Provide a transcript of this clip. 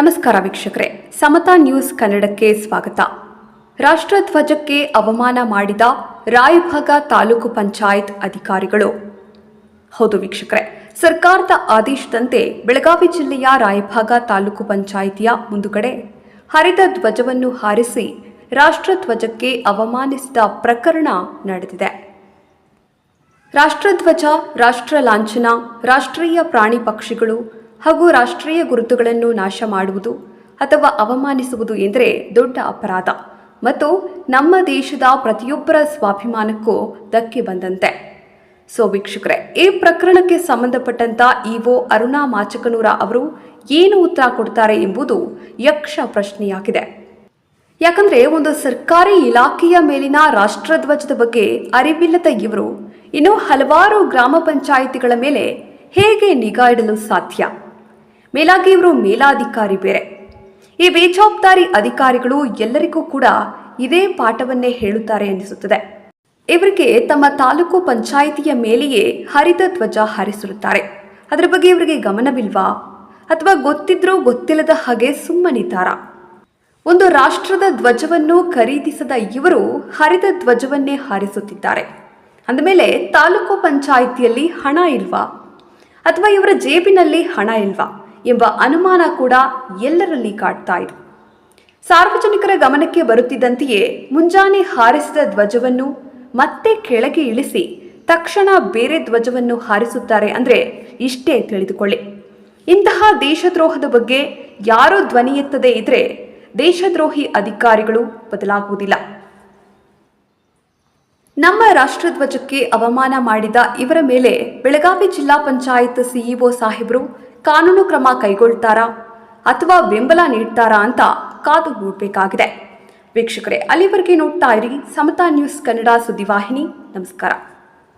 ನಮಸ್ಕಾರ ವೀಕ್ಷಕರೇ. ಸಮತಾ ನ್ಯೂಸ್ ಕನ್ನಡಕ್ಕೆ ಸ್ವಾಗತ. ರಾಷ್ಟ್ರಧ್ವಜಕ್ಕೆ ಅವಮಾನ ಮಾಡಿದ ರಾಯಭಾಗ ತಾಲೂಕು ಪಂಚಾಯತ್ ಅಧಿಕಾರಿಗಳು. ಹೌದು ವೀಕ್ಷಕರೇ, ಸರ್ಕಾರದ ಆದೇಶದಂತೆ ಬೆಳಗಾವಿ ಜಿಲ್ಲೆಯ ರಾಯಭಾಗ ತಾಲೂಕು ಪಂಚಾಯಿತಿಯ ಮುಂದುಗಡೆ ಹರಿದ ಧ್ವಜವನ್ನು ಹಾರಿಸಿ ರಾಷ್ಟ್ರಧ್ವಜಕ್ಕೆ ಅವಮಾನಿಸಿದ ಪ್ರಕರಣ ನಡೆದಿದೆ. ರಾಷ್ಟ್ರಧ್ವಜ ರಾಷ್ಟ್ರ ಲಾಂಛನ, ರಾಷ್ಟ್ರೀಯ ಪ್ರಾಣಿ ಪಕ್ಷಿಗಳು ಹಾಗೂ ರಾಷ್ಟ್ರೀಯ ಗುರುತುಗಳನ್ನು ನಾಶ ಮಾಡುವುದು ಅಥವಾ ಅವಮಾನಿಸುವುದು ಎಂದರೆ ದೊಡ್ಡ ಅಪರಾಧ ಮತ್ತು ನಮ್ಮ ದೇಶದ ಪ್ರತಿಯೊಬ್ಬರ ಸ್ವಾಭಿಮಾನಕ್ಕೂ ಧಕ್ಕೆ ಬಂದಂತೆ. ಸೊ ವೀಕ್ಷಕರೇ, ಈ ಪ್ರಕರಣಕ್ಕೆ ಸಂಬಂಧಪಟ್ಟಂತ ಇಒ ಅರುಣಾ ಮಾಚಕನೂರ ಅವರು ಏನು ಉತ್ತರ ಕೊಡ್ತಾರೆ ಎಂಬುದು ಯಕ್ಷ ಪ್ರಶ್ನೆಯಾಗಿದೆ. ಯಾಕಂದ್ರೆ ಒಂದು ಸರ್ಕಾರಿ ಇಲಾಖೆಯ ಮೇಲಿನ ರಾಷ್ಟ್ರಧ್ವಜದ ಬಗ್ಗೆ ಅರಿವಿಲ್ಲದ ಇವರು ಇನ್ನು ಹಲವಾರು ಗ್ರಾಮ ಪಂಚಾಯಿತಿಗಳ ಮೇಲೆ ಹೇಗೆ ನಿಗಾ ಇಡಲು ಸಾಧ್ಯ? ಮೇಲಾಗಿ ಇವರು ಮೇಲಾಧಿಕಾರಿ ಬೇರೆ. ಈ ಬೇಜವಾಬ್ದಾರಿ ಅಧಿಕಾರಿಗಳು ಎಲ್ಲರಿಗೂ ಕೂಡ ಇದೇ ಪಾಠವನ್ನೇ ಹೇಳುತ್ತಾರೆ ಎನಿಸುತ್ತದೆ. ಇವರಿಗೆ ತಮ್ಮ ತಾಲೂಕು ಪಂಚಾಯಿತಿಯ ಮೇಲೆಯೇ ಹರಿತ ಧ್ವಜ ಹಾರಿಸಿರುತ್ತಾರೆ. ಅದರ ಬಗ್ಗೆ ಇವರಿಗೆ ಗಮನವಿಲ್ವಾ? ಅಥವಾ ಗೊತ್ತಿದ್ರೂ ಗೊತ್ತಿಲ್ಲದ ಹಾಗೆ ಸುಮ್ಮನಿದ್ದಾರಾ? ಒಂದು ರಾಷ್ಟ್ರದ ಧ್ವಜವನ್ನು ಖರೀದಿಸದ ಇವರು ಹರಿದ ಧ್ವಜವನ್ನೇ ಹಾರಿಸುತ್ತಿದ್ದಾರೆ. ಅಂದಮೇಲೆ ತಾಲೂಕು ಪಂಚಾಯಿತಿಯಲ್ಲಿ ಹಣ ಇಲ್ವಾ? ಅಥವಾ ಇವರ ಜೇಬಿನಲ್ಲಿ ಹಣ ಇಲ್ವಾ? ಎಂಬ ಅನುಮಾನ ಕೂಡ ಎಲ್ಲರಲ್ಲಿ ಕಾಡ್ತಾ ಇದೆ. ಸಾರ್ವಜನಿಕರ ಗಮನಕ್ಕೆ ಬರುತ್ತಿದ್ದಂತೆಯೇ ಮುಂಜಾನೆ ಹಾರಿಸಿದ ಧ್ವಜವನ್ನು ಮತ್ತೆ ಕೆಳಗೆ ಇಳಿಸಿ ತಕ್ಷಣ ಬೇರೆ ಧ್ವಜವನ್ನು ಹಾರಿಸುತ್ತಾರೆ ಅಂದರೆ ಇಷ್ಟೇ ತಿಳಿದುಕೊಳ್ಳಿ. ಇಂತಹ ದೇಶದ್ರೋಹದ ಬಗ್ಗೆ ಯಾರು ಧ್ವನಿ ಎತ್ತದೇ ಇದ್ರೆ ದೇಶದ್ರೋಹಿ ಅಧಿಕಾರಿಗಳು ಬದಲಾಗುವುದಿಲ್ಲ. ನಮ್ಮ ರಾಷ್ಟ್ರಧ್ವಜಕ್ಕೆ ಅವಮಾನ ಮಾಡಿದ ಇವರ ಮೇಲೆ ಬೆಳಗಾವಿ ಜಿಲ್ಲಾ ಪಂಚಾಯತ್ ಸಿಇಒ ಸಾಹೇಬರು ಕಾನೂನು ಕ್ರಮ ಕೈಗೊಳ್ತಾರಾ ಅಥವಾ ಬೆಂಬಲ ನೀಡ್ತಾರಾ ಅಂತ ಕಾದು ನೋಡಬೇಕಾಗಿದೆ ವೀಕ್ಷಕರೇ, ಅಲ್ಲಿವರೆಗೆ ನೋಡ್ತಾ ಇರಿ ಸಮತಾ ನ್ಯೂಸ್ ಕನ್ನಡ ಸುದ್ದಿವಾಹಿನಿ. ನಮಸ್ಕಾರ.